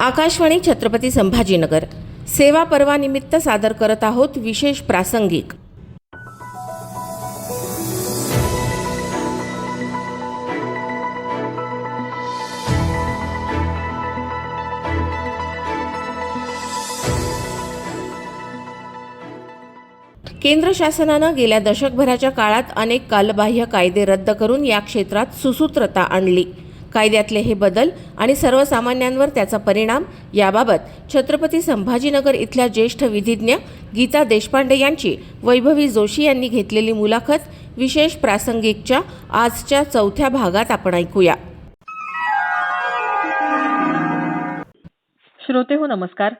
आकाशवाणी छत्रपती संभाजीनगर. सेवा पर्वानिमित्त सादर करत आहोत विशेष प्रासंगिक. केंद्र शासनानं गेल्या दशकभराच्या काळात अनेक कालबाह्य कायदे रद्द करून या क्षेत्रात सुसूत्रता आणली. कायद्यातले हे बदल आणि सर्वसामान्यांवर त्याचा परिणाम याबाबत छत्रपती संभाजीनगर इथल्या ज्येष्ठ विधिज्ञ गीता देशपांडे यांची वैभवी जोशी यांनी घेतलेली मुलाखत विशेष प्रासंगिकच्या आजच्या चौथ्या भागात आपण ऐकूया. श्रोते हो नमस्कार.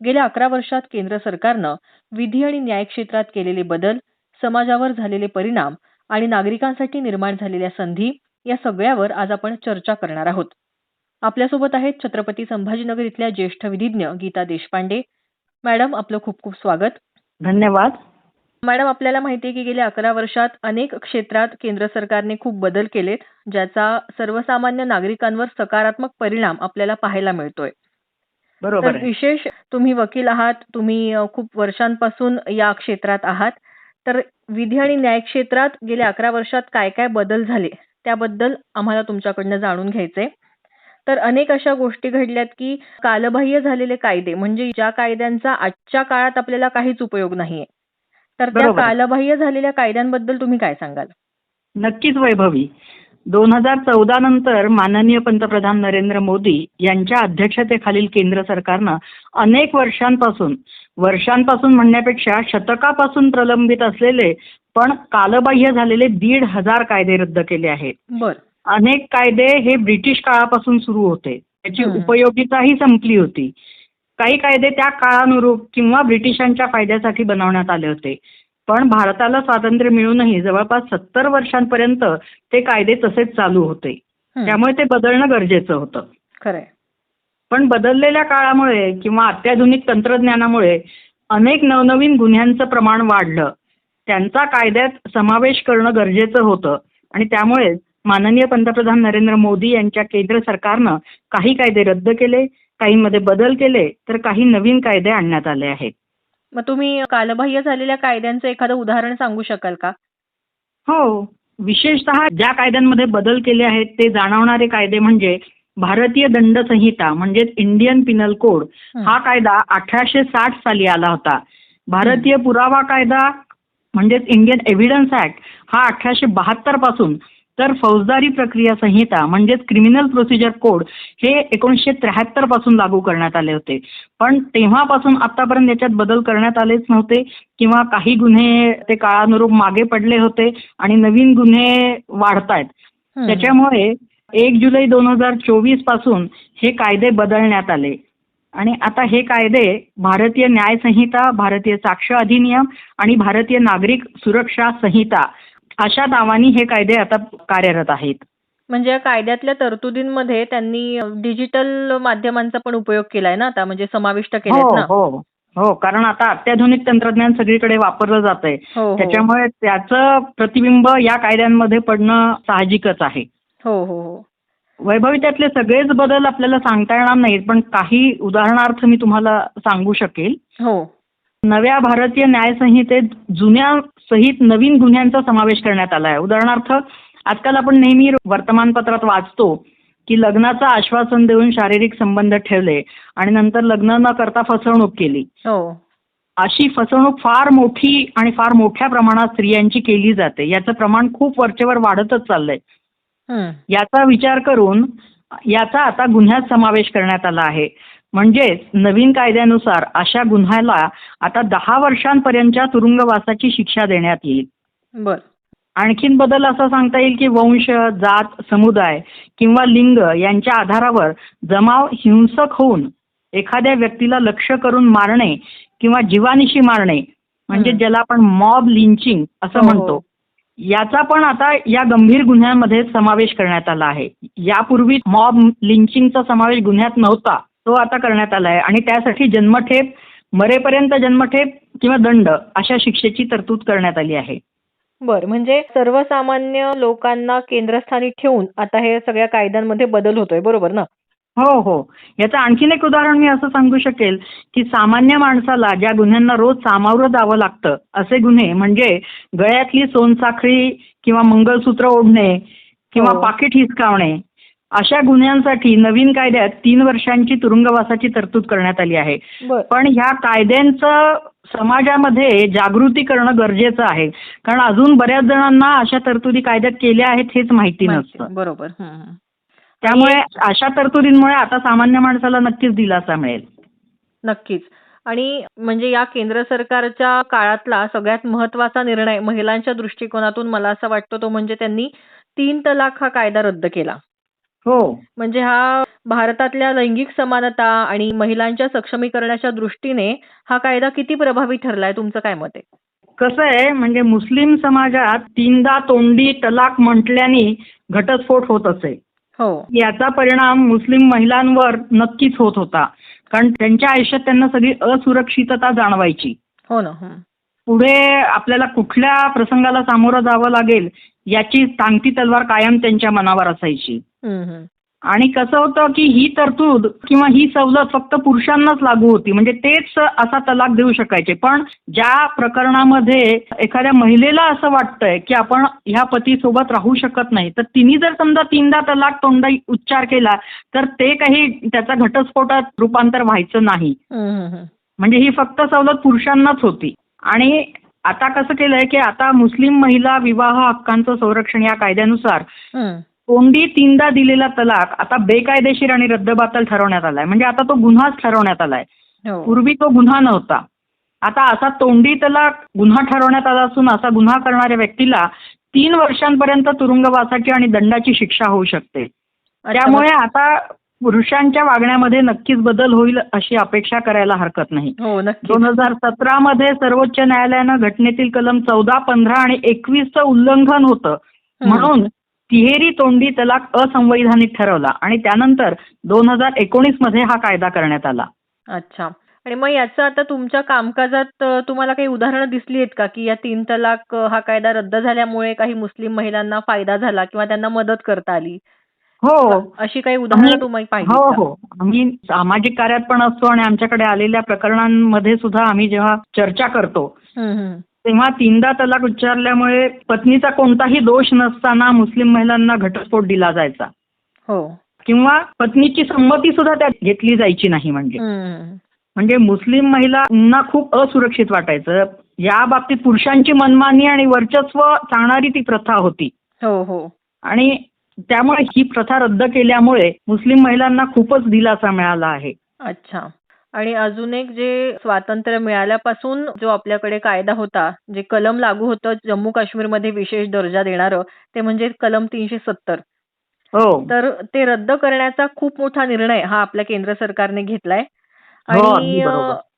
गेल्या अकरा वर्षात केंद्र सरकारनं विधी आणि न्याय क्षेत्रात केलेले बदल समाजावर झालेले परिणाम आणि नागरिकांसाठी निर्माण झालेल्या संधी या सगळ्यावर आज आपण चर्चा करणार आहोत. आपल्यासोबत आहेत छत्रपती संभाजीनगर इथल्या ज्येष्ठ विधिज्ञ गीता देशपांडे. मॅडम आपलं खूप खूप स्वागत. धन्यवाद. मॅडम आपल्याला माहिती आहे की गेल्या अकरा वर्षात अनेक क्षेत्रात केंद्र सरकारने खूप बदल केलेत ज्याचा सर्वसामान्य नागरिकांवर सकारात्मक परिणाम आपल्याला पाहायला मिळतोय. बरोबर विशेष तुम्ही वकील आहात तुम्ही खूप वर्षांपासून या क्षेत्रात आहात. तर विधी आणि न्याय क्षेत्रात गेल्या अकरा वर्षात काय काय बदल झाले? त्याबद्दल आम्हाला तुमच्याकडनं जाणून घ्यायचंय. तर अनेक अशा गोष्टी घडल्यात की कालबाह्य झालेले कायदे म्हणजे ज्या कायद्यांचा आजच्या काळात आपल्याला काहीच उपयोग नाहीये. तर त्या. कालबाह्य झालेल्या कायद्यांबद्दल तुम्ही काय सांगाल? नक्कीच वैभवी. दोन हजार चौदा नंतर माननीय पंतप्रधान नरेंद्र मोदी यांच्या अध्यक्षतेखालील केंद्र सरकारनं अनेक वर्षांपासून वर्षांपासून म्हणण्यापेक्षा शतकापासून प्रलंबित असलेले पण कालबाह्य झालेले दीड हजार कायदे रद्द केले आहेत. अनेक कायदे हे ब्रिटिश काळापासून सुरू होते. त्याची. उपयोगिताही संपली होती. काही कायदे त्या काळानुरूप किंवा ब्रिटिशांच्या फायद्यासाठी बनवण्यात आले होते. पण भारताला स्वातंत्र्य मिळूनही जवळपास सत्तर वर्षांपर्यंत ते कायदे तसेच चालू होते. त्यामुळे ते बदलणं गरजेचं होतं. खरंय. पण बदललेल्या काळामुळे किंवा अत्याधुनिक तंत्रज्ञानामुळे अनेक नवनवीन गुन्ह्यांचं प्रमाण वाढलं. त्यांचा कायद्यात समावेश करणं गरजेचं होतं. आणि त्यामुळे माननीय पंतप्रधान नरेंद्र मोदी यांच्या केंद्र सरकारनं काही कायदे रद्द केले काहींमध्ये बदल केले तर काही नवीन कायदे आणण्यात आले आहेत. मग तुम्ही कालबाह्य झालेल्या कायद्यांचं एखादं उदाहरण सांगू शकाल का? हो. विशेषतः ज्या कायद्यांमध्ये बदल केले आहेत ते जाणवणारे कायदे म्हणजे भारतीय दंड संहिता म्हणजेच इंडियन पिनल कोड हं. हा कायदा अठराशे साठ साली आला होता. भारतीय पुरावा कायदा म्हणजेच इंडियन एव्हिडन्स ऍक्ट हा अठराशे बहात्तरपासून तर फौजदारी प्रक्रिया संहिता म्हणजेच क्रिमिनल प्रोसिजर कोड हे एकोणीसशे त्र्याहत्तरपासून लागू करण्यात आले होते. पण तेव्हापासून आतापर्यंत याच्यात बदल करण्यात आलेच नव्हते किंवा काही गुन्हे ते काळानुरूप मागे पडले होते आणि नवीन गुन्हे वाढतायत. हं. त्याच्यामुळे एक जुलै दोन हजार चोवीसपासून हे कायदे बदलण्यात आले. आणि आता हे कायदे भारतीय न्याय संहिता भारतीय साक्ष अधिनियम आणि भारतीय नागरिक सुरक्षा संहिता अशा नावानी हे कायदे आता कार्यरत आहेत. म्हणजे या कायद्यातल्या तरतुदींमध्ये त्यांनी डिजिटल माध्यमांचा पण उपयोग केलाय ना आता म्हणजे समाविष्ट केलेत हो ना? हो हो कारण आता अत्याधुनिक तंत्रज्ञान सगळीकडे वापरलं जात आहे हो हो. त्याच्यामुळे त्याचं प्रतिबिंब या कायद्यांमध्ये पडणं साहजिकच आहे. हो हो हो. वैभवी त्यातले सगळेच बदल आपल्याला सांगता येणार नाहीत पण काही उदाहरणार्थ मी तुम्हाला सांगू शकेल. हो. नव्या भारतीय न्याय संहितेत जुन्या सहित नवीन गुन्ह्यांचा समावेश करण्यात आला आहे. उदाहरणार्थ आजकाल आपण नेहमी वर्तमानपत्रात वाचतो की लग्नाचं आश्वासन देऊन शारीरिक संबंध ठेवले आणि नंतर लग्न न करता फसवणूक केली. हो. अशी फसवणूक फार मोठी आणि फार मोठ्या प्रमाणात स्त्रियांची केली जाते. याचं प्रमाण खूप वरचेवर वाढतच चाललंय. याचा विचार करून याचा आता गुन्ह्यात समावेश करण्यात आला आहे. म्हणजेच नवीन कायद्यानुसार अशा गुन्ह्याला आता दहा वर्षांपर्यंतच्या तुरुंगवासाची शिक्षा देण्यात येईल. बर. आणखीन बदल असा सांगता येईल की वंश जात समुदाय किंवा लिंग यांच्या आधारावर जमाव हिंसक होऊन एखाद्या व्यक्तीला लक्ष करून मारणे किंवा जीवानिशी मारणे म्हणजे. ज्याला आपण मॉब लिंचिंग असं हो, हो. म्हणतो. याचा पण आता या गंभीर गुन्ह्यांमध्ये समावेश करण्यात आला आहे. यापूर्वी मॉब लिंचिंगचा समावेश गुन्ह्यात नव्हता तो आता करण्यात आला आहे. आणि त्यासाठी जन्मठेप मरेपर्यंत जन्मठेप किंवा दंड अशा शिक्षेची तरतूद करण्यात आली आहे. बर म्हणजे सर्वसामान्य लोकांना केंद्रस्थानी ठेवून आता हे सगळ्या कायद्यांमध्ये बदल होतोय बरोबर ना? हो हो. याचं आणखीन एक उदाहरण मी असं सांगू शकेल की सामान्य माणसाला ज्या गुन्ह्यांना रोज सामोरं जावं लागतं असे गुन्हे म्हणजे गळ्यातली सोनसाखळी किंवा मंगळसूत्र ओढणे किंवा हो. पाकिट हिसकावणे अशा गुन्ह्यांसाठी नवीन कायद्यात तीन वर्षांची तुरुंगवासाची तरतूद करण्यात आली आहे. पण ह्या कायद्यांचं समाजामध्ये जागृती करणं गरजेचं आहे. कारण अजून बऱ्याच जणांना अशा तरतुदी कायद्यात केल्या आहेत हेच माहिती नसतं. बरोबर. त्यामुळे अशा तरतुदींमुळे आता सामान्य माणसाला नक्कीच दिलासा मिळेल. नक्कीच. आणि म्हणजे या केंद्र सरकारच्या काळातला सगळ्यात महत्त्वाचा निर्णय महिलांच्या दृष्टिकोनातून मला असं वाटतं तो म्हणजे त्यांनी तीन तलाक हा कायदा रद्द केला. हो. म्हणजे हा भारतातल्या लैंगिक समानता आणि महिलांच्या सक्षमीकरणाच्या दृष्टीने हा कायदा किती प्रभावी ठरलाय तुमचं काय मत आहे? कसं आहे म्हणजे मुस्लिम समाजात तीनदा तोंडी तलाक म्हटल्याने घटस्फोट होत असे. याचा परिणाम मुस्लिम महिलांवर नक्कीच होत होता कारण त्यांच्या आयुष्यात त्यांना सगळी असुरक्षितता जाणवायची हो ना हम्म. पुढे आपल्याला कुठल्या प्रसंगाला सामोरं जावं लागेल याची सांगती तलवार कायम त्यांच्या मनावर असायची. आणि कसं होतं की ही तरतूद किंवा ही सवलत फक्त पुरुषांनाच लागू होती. म्हणजे तेच असा तलाक देऊ शकायचे. पण ज्या प्रकरणामध्ये एखाद्या महिलेला असं वाटतंय की आपण ह्या पतीसोबत राहू शकत नाही तर तिने जर समजा तीनदा तलाक तोंडाई उच्चार केला तर ते काही त्याचा घटस्फोटात रूपांतर व्हायचं नाही. म्हणजे ही फक्त सवलत पुरुषांनाच होती. आणि आता कसं केलंय की आता मुस्लिम महिला विवाह हक्कांचं संरक्षण या कायद्यानुसार तोंडी तीनदा दिलेला तलाक आता बेकायदेशीर आणि रद्दबातल ठरवण्यात आलाय. म्हणजे आता तो गुन्हाच ठरवण्यात आलाय. हो. पूर्वी तो गुन्हा नव्हता. आता असा तोंडी तलाक गुन्हा ठरवण्यात आला असून असा गुन्हा करणाऱ्या व्यक्तीला तीन वर्षांपर्यंत तुरुंगवासाची आणि दंडाची शिक्षा होऊ शकते. त्यामुळे आता पुरुषांच्या वागण्यामध्ये नक्कीच बदल होईल अशी अपेक्षा करायला हरकत नाही. हो दोन हजार सतरा मध्ये सर्वोच्च न्यायालयानं घटनेतील कलम चौदा पंधरा आणि एकवीसचं उल्लंघन होतं. म्हणून तिहेरी तोंडी तलाक असंवैधानिक ठरवला आणि त्यानंतर दोन हजार एकोणीसमध्ये हा कायदा करण्यात आला. अच्छा. आणि मग याचं आता तुमच्या कामकाजात तुम्हाला काही उदाहरणं दिसली आहेत का? की या तीन तलाक हा कायदा रद्द झाल्यामुळे काही मुस्लिम महिलांना फायदा झाला किंवा त्यांना मदत करता आली? हो. अशी काही उदाहरणं तुम्ही पाहिली हो हो. आम्ही सामाजिक कार्यात पण असतो आणि आमच्याकडे आलेल्या प्रकरणांमध्ये सुद्धा आम्ही जेव्हा चर्चा करतो तेव्हा तीनदा तलाक उच्चारल्यामुळे पत्नीचा कोणताही दोष नसताना मुस्लिम महिलांना घटस्फोट दिला जायचा. हो. किंवा पत्नीची संमती सुद्धा त्यात घेतली जायची नाही म्हणजे. म्हणजे मुस्लिम महिलांना खूप असुरक्षित वाटायचं. या बाबतीत पुरुषांची मनमानी आणि वर्चस्व सांगणारी ती प्रथा होती. हो हो. आणि त्यामुळे ही प्रथा रद्द केल्यामुळे मुस्लिम महिलांना खूपच दिलासा मिळाला आहे. अच्छा. आणि अजून एक जे स्वातंत्र्य मिळाल्यापासून जो आपल्याकडे कायदा होता जे कलम लागू होतं जम्मू काश्मीरमध्ये विशेष दर्जा देणारं ते म्हणजे कलम तीनशे सत्तर. हो. तर ते रद्द करण्याचा खूप मोठा निर्णय हा आपल्या केंद्र सरकारने घेतलाय. हो, आणि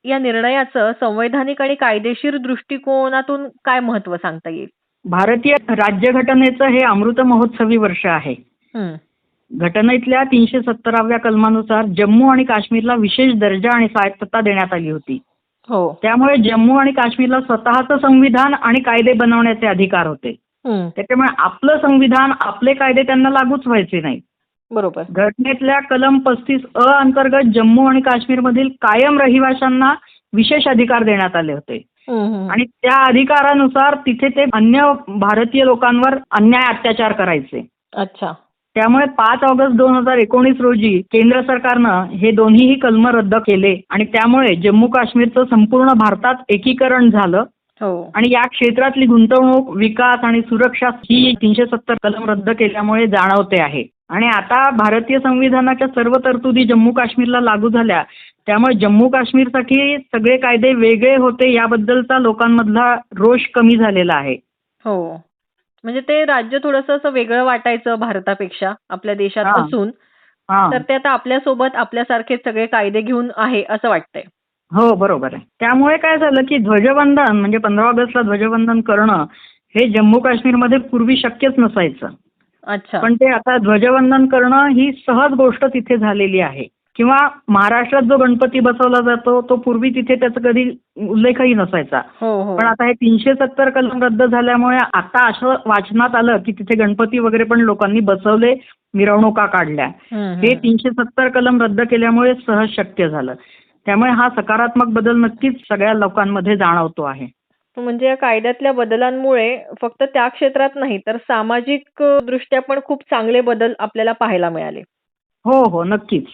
या निर्णयाचं संवैधानिक आणि कायदेशीर दृष्टिकोनातून काय महत्त्व सांगता येईल? भारतीय राज्यघटनेचं हे अमृत महोत्सवी वर्ष आहे. घटनेतल्या तीनशे सत्तराव्या कलमानुसार जम्मू आणि काश्मीरला विशेष दर्जा आणि स्वायत्तता देण्यात आली होती. हो. त्यामुळे जम्मू आणि काश्मीरला स्वतःचं संविधान आणि कायदे बनवण्याचे अधिकार होते. त्याच्यामुळे आपलं संविधान आपले कायदे त्यांना लागूच व्हायचे नाही. बरोबर. घटनेतल्या कलम पस्तीस अ अंतर्गत जम्मू आणि काश्मीरमधील कायम रहिवाशांना विशेष अधिकार देण्यात आले होते. आणि त्या अधिकारानुसार तिथे ते अन्य भारतीय लोकांवर अन्याय अत्याचार करायचे. अच्छा. त्यामुळे पाच ऑगस्ट दोन हजार एकोणीस रोजी केंद्र सरकारनं हे दोन्हीही कलम रद्द केले आणि त्यामुळे जम्मू काश्मीरचं संपूर्ण भारतात एकीकरण झालं. हो. आणि या क्षेत्रातली गुंतवणूक विकास आणि सुरक्षा ही तीनशे सत्तर कलम रद्द केल्यामुळे जाणवते आहे. आणि आता भारतीय संविधानाच्या सर्व तरतुदी जम्मू काश्मीरला लागू झाल्या. त्यामुळे जम्मू काश्मीरसाठी सगळे कायदे वेगळे होते याबद्दलचा लोकांमधला रोष कमी झालेला आहे. हो. म्हणजे ते राज्य थोडंसं असं वेगळं वाटायचं भारतापेक्षा आपल्या देशात. असून तर ते आता आपल्यासोबत आपल्यासारखेच सगळे कायदे घेऊन आहे असं वाटतंय. हो बरोबर आहे. त्यामुळे काय झालं की ध्वजवंदन म्हणजे पंधरा ऑगस्टला ध्वजवंदन करणं हे जम्मू काश्मीरमध्ये पूर्वी शक्यच नसायचं. अच्छा. पण ते आता ध्वजवंदन करणं ही सहज गोष्ट तिथे झालेली आहे. किंवा महाराष्ट्रात जो गणपती बसवला जातो तो पूर्वी तिथे त्याचा कधी उल्लेखही नसायचा. हो हो. पण आता हे तीनशे सत्तर कलम रद्द झाल्यामुळे आता असं वाचनात आलं की तिथे गणपती वगैरे पण लोकांनी बसवले मिरवणुका काढल्या. हे. तीनशे सत्तर कलम रद्द केल्यामुळे सहज शक्य झालं. त्यामुळे हा सकारात्मक बदल नक्कीच सगळ्या लोकांमध्ये जाणवतो आहे. म्हणजे या कायद्यातल्या बदलांमुळे फक्त त्या क्षेत्रात नाही तर सामाजिक दृष्ट्या पण खूप चांगले बदल आपल्याला पाहायला मिळाले. हो हो नक्कीच.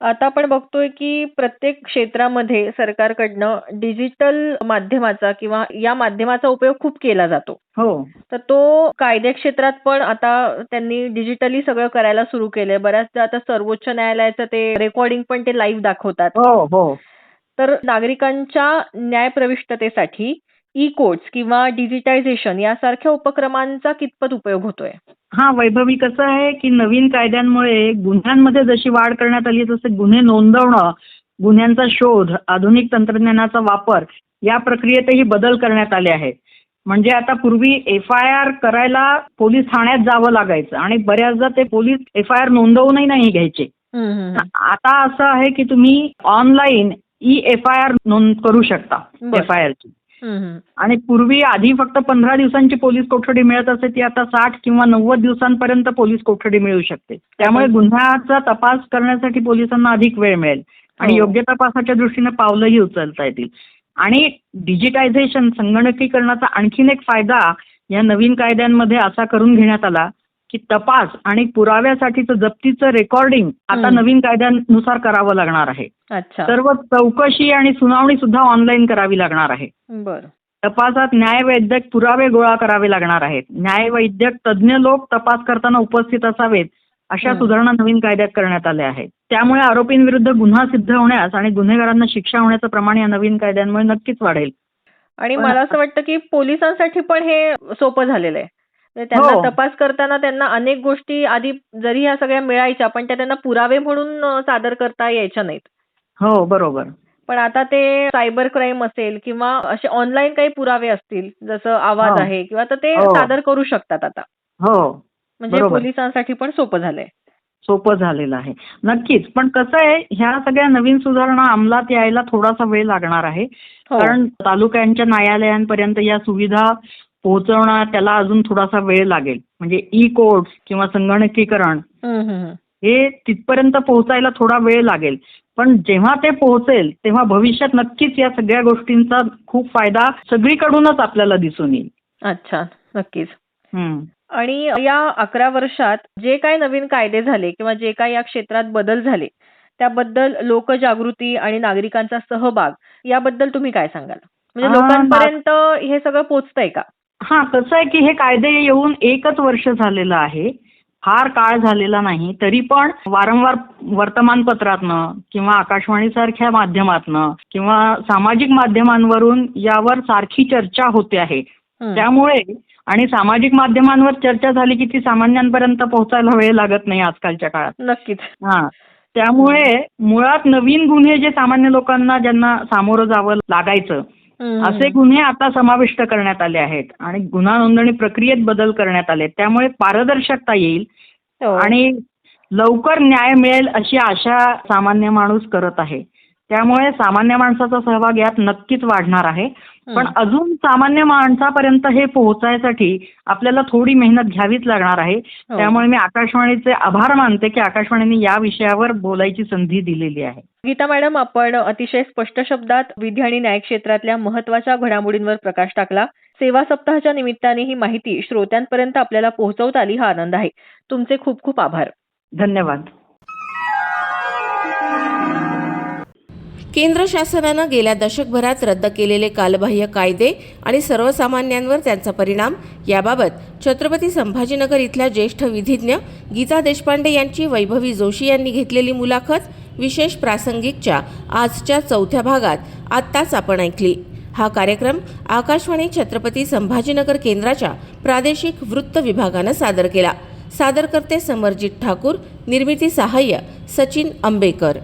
आता आपण बघतोय की प्रत्येक क्षेत्रामध्ये सरकारकडनं डिजिटल माध्यमाचा किंवा या माध्यमाचा उपयोग खूप केला जातो. हो. तर तो कायदे क्षेत्रात पण आता त्यांनी डिजिटली सगळं करायला सुरू केलंय. बऱ्याचदा आता सर्वोच्च न्यायालयाचं ते रेकॉर्डिंग पण ते लाईव्ह दाखवतात. हो हो. तर नागरिकांच्या न्यायप्रविष्टतेसाठी ई कोर्ट्स किंवा डिजिटायझेशन यासारख्या उपक्रमांचा कितपत उपयोग होतोय? हा वैभवी कसं आहे की नवीन कायद्यांमुळे गुन्ह्यांमध्ये जशी वाढ करण्यात आली तसे गुन्हे नोंदवणं गुन्ह्यांचा शोध आधुनिक तंत्रज्ञानाचा वापर या प्रक्रियेतही बदल करण्यात आले आहेत म्हणजे आता पूर्वी एफ आय आर करायला पोलीस ठाण्यात जावं लागायचं आणि बऱ्याचदा ते पोलीस एफ आय आर नोंदवूनही नाही घ्यायचे. आता असं आहे की तुम्ही online e F I R नोंद करू शकता. एफ आय आरची. आणि पूर्वी आधी फक्त पंधरा दिवसांची पोलीस कोठडी मिळत असे ती आता साठ किंवा नव्वद दिवसांपर्यंत पोलीस कोठडी मिळू शकते. त्यामुळे गुन्ह्याचा तपास करण्यासाठी पोलिसांना अधिक वेळ मिळेल. आणि हो. योग्य तपासाच्या दृष्टीने पावलंही उचलता येतील. आणि डिजिटायझेशन संगणकीकरणाचा आणखीन एक फायदा या नवीन कायद्यांमध्ये असा करून घेण्यात आला की तपास आणि पुराव्यासाठीचं जप्तीचं रेकॉर्डिंग आता. नवीन कायद्यानुसार करावं लागणार आहे. अच्छा. सर्व चौकशी आणि सुनावणी सुद्धा ऑनलाईन करावी लागणार आहे. बरं. तपासात न्यायवैद्यक पुरावे गोळा करावे लागणार आहेत. न्यायवैद्यक तज्ज्ञ लोक तपास करताना उपस्थित असावेत अशा. सुधारणा नवीन कायद्यात करण्यात आल्या आहेत. त्यामुळे आरोपींविरुद्ध गुन्हा सिद्ध होण्यास आणि गुन्हेगारांना शिक्षा होण्याचं प्रमाण या नवीन कायद्यांमुळे नक्कीच वाढेल. आणि मला असं वाटतं की पोलिसांसाठी पण हे सोपं झालेलं आहे. त्यांना हो. तपास करताना त्यांना अनेक गोष्टी आधी जरी ह्या सगळ्या मिळायच्या पण त्या त्यांना पुरावे म्हणून सादर करता यायच्या नाहीत हो बरोबर पण आता ते सायबर क्राईम असेल किंवा असे ऑनलाईन काही पुरावे असतील जसं आवाज हो. आहे किंवा तर ते हो. सादर करू शकतात आता हो म्हणजे. पोलिसांसाठी पण सोपं झालंय सोपं झालेलं आहे नक्कीच पण कसं आहे ह्या सगळ्या नवीन सुधारणा अंमलात यायला थोडासा वेळ लागणार आहे. कारण तालुक्यांच्या न्यायालयांपर्यंत या सुविधा पोहोचवणं त्याला अजून थोडासा वेळ लागेल. म्हणजे ई कोर्ट्स किंवा संगणकीकरण. हे तिथपर्यंत पोहोचायला थोडा वेळ लागेल. पण जेव्हा ते पोहोचेल तेव्हा भविष्यात नक्कीच या सगळ्या गोष्टींचा खूप फायदा सगळीकडूनच आपल्याला दिसून येईल. अच्छा नक्कीच. हम्म. आणि या अकरा वर्षात जे काय नवीन कायदे झाले किंवा जे काय या क्षेत्रात बदल झाले त्याबद्दल लोकजागृती आणि नागरिकांचा सहभाग याबद्दल तुम्ही काय सांगाल? म्हणजे लोकांपर्यंत हे सगळं पोचतंय का? हा कसं आहे की हे कायदे येऊन एकच वर्ष झालेलं आहे. फार काळ झालेला नाही. तरी पण वारंवार वर्तमानपत्रातनं किंवा आकाशवाणीसारख्या माध्यमातनं किंवा सामाजिक माध्यमांवरून यावर सारखी चर्चा होते आहे. त्यामुळे आणि सामाजिक माध्यमांवर चर्चा झाली की ती सामान्यांपर्यंत पोहोचायला वेळ लागत नाही आजकालच्या काळात. नक्कीच. हा त्यामुळे मुळात नवीन गुन्हे जे सामान्य लोकांना ज्यांना सामोरं जावं लागायचं असे गुन्हे आता समाविष्ट करण्यात आले आहेत आणि गुन्हा नोंदणी प्रक्रियेत बदल करण्यात आले त्यामुळे पारदर्शकता येईल हो. आणि लवकर न्याय मिळेल अशी आशा सामान्य माणूस करत आहे. त्यामुळे सामान्य माणसाचा सहभाग यात नक्कीच वाढणार आहे. पण अजून सामान्य माणसापर्यंत हे पोहोचायसाठी आपल्याला थोडी मेहनत घ्यावीच लागणार आहे. हो. त्यामुळे मी आकाशवाणीचे आभार मानते की आकाशवाणीने या विषयावर बोलायची संधी दिलेली आहे. गीता मॅडम आपण अतिशय स्पष्ट शब्दात विधी आणि न्याय क्षेत्रातल्या महत्त्वाच्या घडामोडींवर प्रकाश टाकला. सेवा सप्ताहाच्या निमित्ताने ही माहिती श्रोत्यांपर्यंत आपल्याला पोहोचवता आली हा आनंद आहे. तुमचे खूप खूप आभार. धन्यवाद. केंद्र शासनानं गेल्या दशकभरात रद्द केलेले कालबाह्य कायदे आणि सर्वसामान्यांवर त्यांचा परिणाम याबाबत छत्रपती संभाजीनगर इथल्या ज्येष्ठ विधिज्ञ गीता देशपांडे यांची वैभवी जोशी यांनी घेतलेली मुलाखत विशेष प्रासंगिकच्या आजच्या चौथ्या भागात आत्ताच आपण ऐकली. हा कार्यक्रम आकाशवाणी छत्रपती संभाजीनगर केंद्राच्या प्रादेशिक वृत्त विभागानं सादर केला. सादरकर्ते समरजित ठाकूर निर्मिती सहाय्य सचिन आंबेकर.